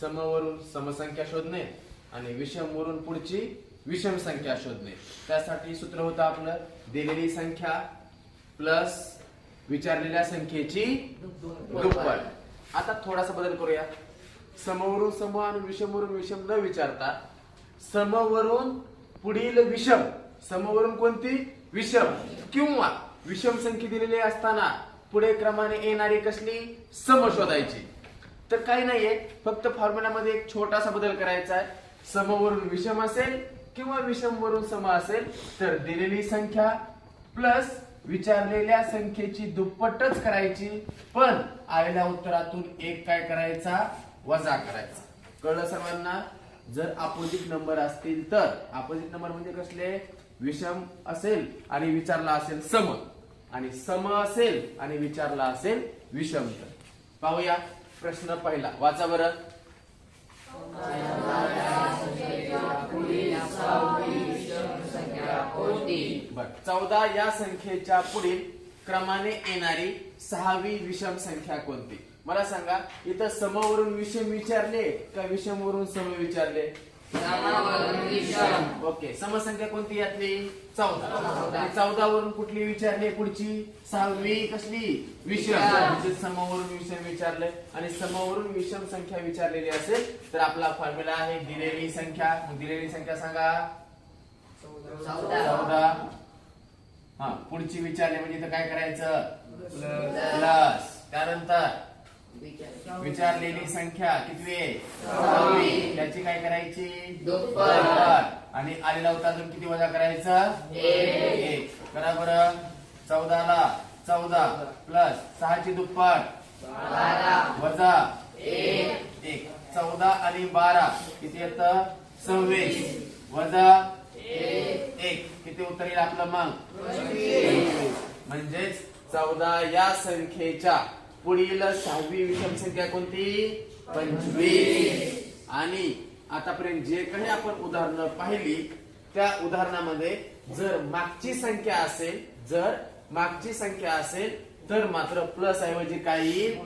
समवरून समसंख्या शोधणे आणि विषमवरून पुढची विषम संख्या शोधणे. त्यासाठी सूत्र होतं आपलं दिलेली संख्या प्लस विचारलेल्या संख्येची दुप्पट. आता थोडासा बदल करूया. समवरून सम आणि विषमवरून विषम न विचारता समवरून पुढील विषम. समवरून कोणती? विषम. किंवा विषम संख्या दिलेली असताना पुढे क्रमाने येणारी कसली? सम शोधायची. तर काही नाहीये. फक्त फॉर्म्युलामध्ये एक छोटासा बदल करायचा आहे. समवरून विषम असेल किंवा विषम वरून सम असेल तर दिलेली संख्या प्लस विचारलेल्या संख्येची दुप्पटच करायची. पण आलेल्या उत्तरातून एक काय करायचा? वजा करायचा. कळलं सर्वांना? जर अपोजिट नंबर असतील तर. अपोजिट नंबर म्हणजे कसले? विषम असेल आणि विचारला असेल सम. आणि सम असेल आणि विचारला असेल विषम. तर पाहूया. प्रश्न पहिला. वाचा बरं. बर. चौदा या संख्येच्या पुढील क्रमाने येणारी सहावी विषम संख्या कोणती? मला सांगा इथं समवरून विषम विचारले का विषमवरून सम विचारले? ओके. समसंख्या कोणती यातली चौदा. चौदा. वरून कुठली विचारली? पुढची? सहावी. कसली? विषम. म्हणजे समवरून विषम विचारले आणि समवरून विषम संख्या विचारलेली असेल तर आपला फॉर्म्युला आहे दिलेली संख्या. दिलेली संख्या सांगा. चौदा. हा पुढची विचारले म्हणजे इथं काय करायचं? प्लस. त्यानंतर विचारलेली संख्या कितवी आहे? सहावी याची काय करायची? आणि आलेला होता अजून किती वजा करायचं? एक. करा बरं. चौदाला. चौदा प्लस सहाची दुप्पट. वजा. एक. चौदा आणि बारा. किती येत? सव्वीस. वजा. एक. किती उत्तर येईल आपलं मग? म्हणजेच चौदा या संख्येच्या पुढील सहावी विषम संख्या कोणती? पंचवीस. आणि आतापर्यंत जे काही आपण उदाहरणं पाहिली त्या उदाहरणामध्ये जर मागची संख्या असेल जर मागची संख्या असेल तर मात्र प्लस ऐवजी काय येईल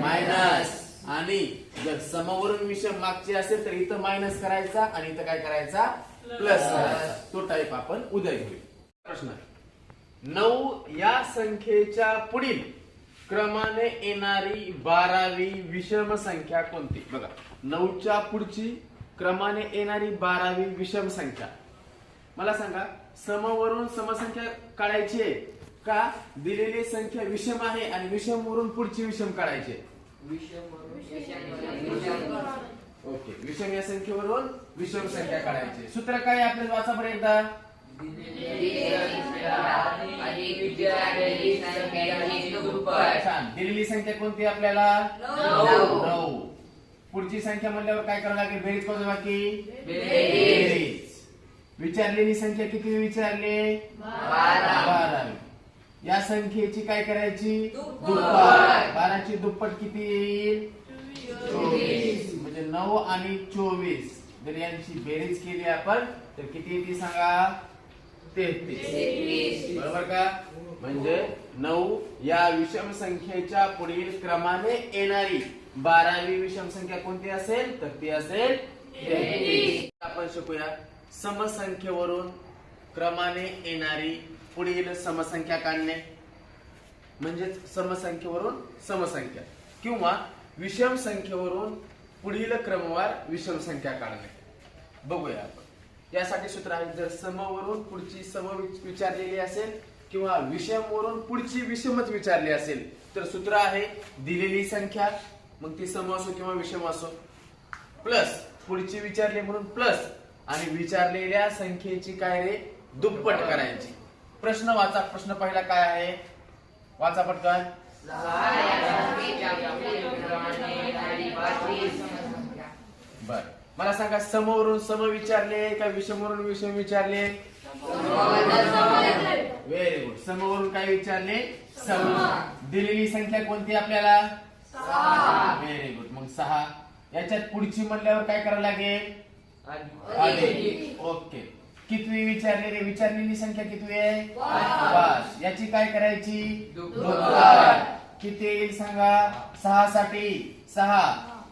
मायनस आणि जर समवरून विषम मागची असेल तर इथं मायनस करायचा आणि इथं काय करायचा? प्लस करायचा. तो टाईप आपण उद्या घेऊ. प्रश्न. नऊ या संख्येच्या पुढील क्रमाने येणारी बारावी विषम संख्या कोणती? बघा नऊच्या पुढची क्रमाने येणारी बारावी विषम संख्या. मला सांगा समवरून समसंख्या काढायची आहे का? दिलेली संख्या विषम आहे आणि विषम वरून पुढची विषम काढायची आहे? ओके विषम या संख्येवरून विषम संख्या काढायची सूत्र काय आपल्याला वाचा बरं एकदा दिलेली संख्या कोणती आपल्याला? नऊ. पुढची संख्या म्हणल्यावर काय करावं लागेल? बेरीज कोण बाकी बेरीज. विचारलेली संख्या किती विचारले? बारावी या संख्येची काय करायची? दुप्पट. बाराची दुप्पट किती येईल? चोवीस. म्हणजे नऊ आणि चोवीस. जर यांची बेरीज केली आपण तर किती येते सांगा? तेहतीस. बरोबर का? म्हणजे नऊ या विषम संख्येच्या पुढील क्रमाने येणारी बारावी विषम संख्या कोणती असेल? तर ती असेल आपण शिकूया. समसंख्येवरून क्रमाने येणारी पुढील समसंख्या काढणे. म्हणजेच समसंख्येवरून समसंख्या किंवा विषम संख्येवरून पुढील क्रमवार विषम संख्या काढणे. बघूया आपण. यासाठी सूत्र आहे जर समवरून पुढची सम विचारलेली असेल किंवा विषम वरून पुढची विषमच विचारली असेल तर सूत्र आहे दिलेली संख्या मग ती सम असो किंवा विषम असो. प्लस पुढची विचारली म्हणून प्लस आणि विचारलेल्या संख्येची काय रे? दुप्पट करायची. प्रश्न वाचा. प्रश्न पहिला काय आहे? वाचा पटकन. बर. मला सांगा समोरून सम विचारले का विषमवरून विषम विचारले? व्हेरी गुड समोरून काय विचारले सम दिलेली संख्या कोणती आपल्याला? व्हेरी गुड मग सहा. याच्यात पुढची म्हणल्यावर काय करावं लागेल? ओके. कितवी विचारलेली विचारलेली संख्या कितवी आहे? पाच. याची काय करायची? किती येईल सांगा? सहा साठी सहा.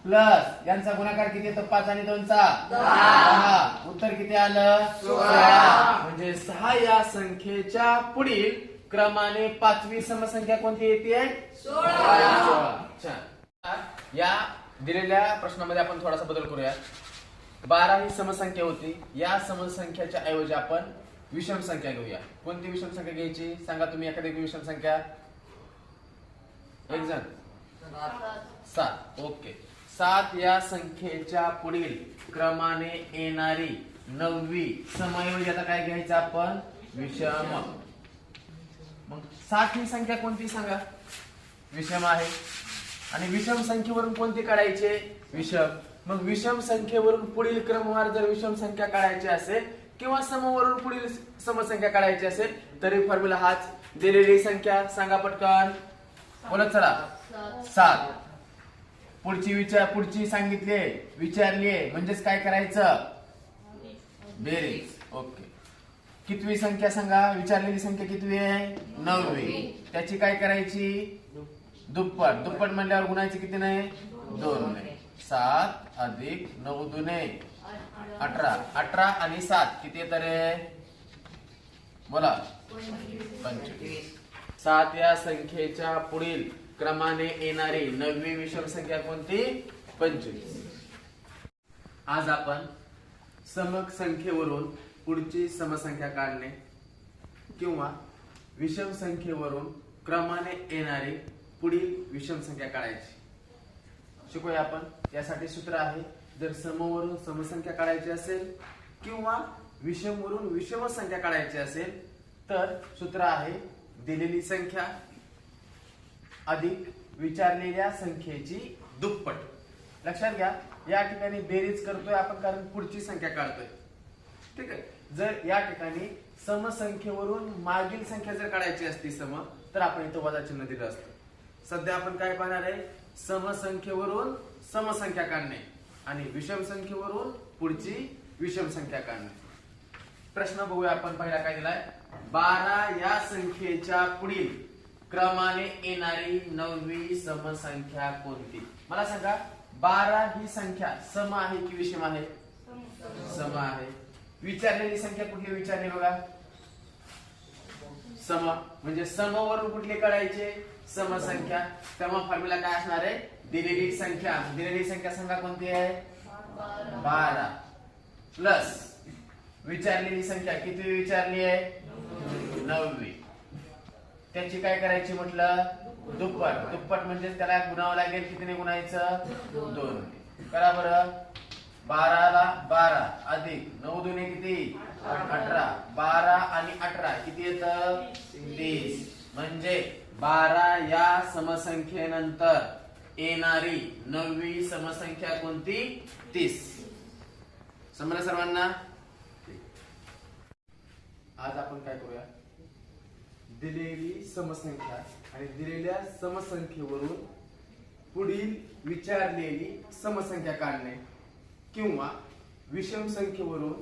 प्लस यांचा गुणाकार किती येतो? पाच आणि दोनचा? दहा. उत्तर किती आलं? सोळा. म्हणजे सहा या संख्येच्या पुढील क्रमाने पाचवी समसंख्या कोणती येते? छान या दिलेल्या प्रश्नामध्ये आपण थोडासा बदल करूया बारा ही समसंख्या होती. या समसंख्याच्या ऐवजी आपण विषम संख्या घेऊया. कोणती विषम संख्या घ्यायची? सांगा तुम्ही एखादी विषम संख्या. एक जण. सात. ओके. सात या संख्येच्या पुढील क्रमाने येणारी नववी समयोजी आता काय घ्यायचं आपण? विषम. मग सात ही संख्या कोणती सांगा? विषम आहे. आणि विषम संख्येवरून कोणती काढायचे? विषम. मग विषम संख्येवरून पुढील क्रमवार जर विषम संख्या काढायची असेल किंवा समवरून पुढील समसंख्या काढायची असेल तरी फॉर्म्युला हाच दिलेली संख्या. सांगा पटकन. बोलत चला. सात. पुढची विचार पुढची सांगितली विचारली म्हणजेच काय करायचं? बेरीज. ओके. कितवी संख्या सांगा? विचारलेली संख्या कितवी आहे? नववी. त्याची काय करायची? दुप्पट. दुप्पट म्हणल्यावर गुणायची किती नाही? दोन सात अधिक नऊ दुने. अठरा. अठरा आणि सात किती येत रे बोला. पंचवीस. सात या संख्येच्या पुढील क्रमाने येणारी नववी विषम संख्या कोणती? पंचवीस. आज आपण समक संख्येवरून पुढची समसंख्या काढणे किंवा विषम संख्येवरून क्रमाने येणारी पुढील विषम संख्या काढायची. शिकूया आपण. यासाठी सूत्र आहे जर समवरून समसंख्या काढायची असेल किंवा विषमवरून विषम संख्या काढायची असेल तर सूत्र आहे दिलेली संख्या. अधिक विचारलेल्या संख्येची दुप्पट. लक्षात घ्या या ठिकाणी बेरीज करतोय आपण कारण पुढची संख्या काढतोय. ठीक आहे? जर या ठिकाणी समसंख्येवरून मागील संख्या जर काढायची असती सम तर आपण इथं वजा चिन्ह दिलं असतं. सध्या आपण काय पाहणार आहे? समसंख्येवरून समसंख्या काढणे आणि विषम संख्येवरून पुढची विषम संख्या काढणे. प्रश्न बघूया आपण पहिला काय दिलाय? बारा या संख्येच्या पुढील क्रमाने येणारी नववी समसंख्या कोणती? मला सांगा बारा ही संख्या सम आहे की विषम आहे? सम आहे. विचारलेली संख्या कुठली विचारली बघा. सम म्हणजे समवरून कुठले कळायचे समसंख्या. तेव्हा फॉर्म्युला काय असणार आहे? दिलेली संख्या. दिलेली संख्या सांगा कोणती आहे? बारा. प्लस विचारलेली संख्या किती विचारली आहे? नववी. त्याची काय करायची म्हटलं? दुप्पट. दुप्पट म्हणजे त्याला गुणावं लागेल कितीने गुणायचं? दोन. करा बरं. बाराला बारा. अधिक नऊ दुने किती? अठरा. बारा आणि अठरा. किती येत? तीस. म्हणजे बारा या समसंख्येनंतर येणारी नववी समसंख्या कोणती? तीस. समजलं सर्वांना? आज आपण काय करूया? दिलेली समसंख्या आणि दिलेल्या समसंख्येवरून पुढील विचारलेली समसंख्या काढणे किंवा विषम संख्येवरून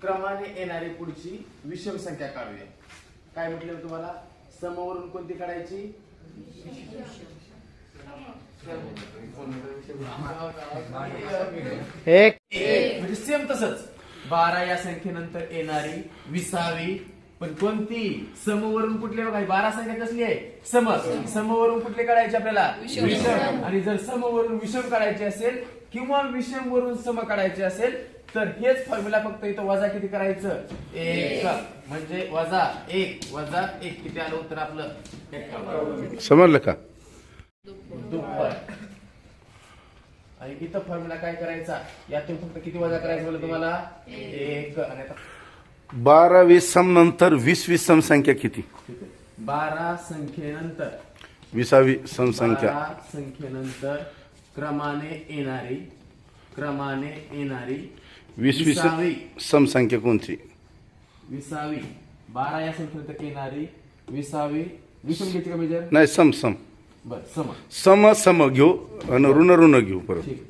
क्रमाने येणारी पुढची विषम संख्या काढूया. काय म्हटलं तुम्हाला? समवरून कोणती काढायची? एक. एक. म्हणजे सेम तसंच. बारा या संख्येनंतर येणारी विसावी पण कोणती? समवरून कुठले बघा बारा संख्या कसली आहे? सम समवरून कुठले काढायचे आपल्याला? विषम. आणि जर समवरून विषम काढायचे असेल किंवा विषम वरून सम काढायचे असेल तर हेच फॉर्म्युला फक्त इथं वजा किती करायचं? एक. म्हणजे वजा एक. वजा एक. किती आलं उत्तर आपलं. समजलं का? दुप्पट. आणि इथं फॉर्म्युला काय करायचा? यातून फक्त किती वजा करायचं म्हणलं तुम्हाला? एक. आणि आता बारा वीस सम नंतर वीस वीस सम संख्या किती? बारा संख्येनंतर विसावी सम संख्या. बारा संख्येनंतर क्रमाने येणारी क्रमाने येणारी वीस वीस विसावी. सम संख्या कोणती? विसावी. बारा या संख्येनंतर येणारी विसावी. विषम घ्यायची का मेजर? नाही सम सम. बर सम. सम सम घेऊ आणि ऋण ऋण घेऊ परत. ठीक.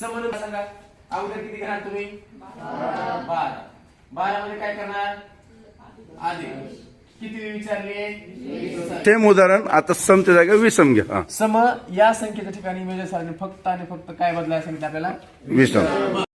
समन सांगा. अगोदर किती घेणार तुम्ही? बारा. बारा मध्ये काय करणार? अधिक किती विचारले सेम उदाहरण आता समच्या जागा विषम घ्या. हा. सम या संख्येच्या ठिकाणी मेजर फक्त आणि फक्त काय बदलायला सांगितलं आपल्याला? विषम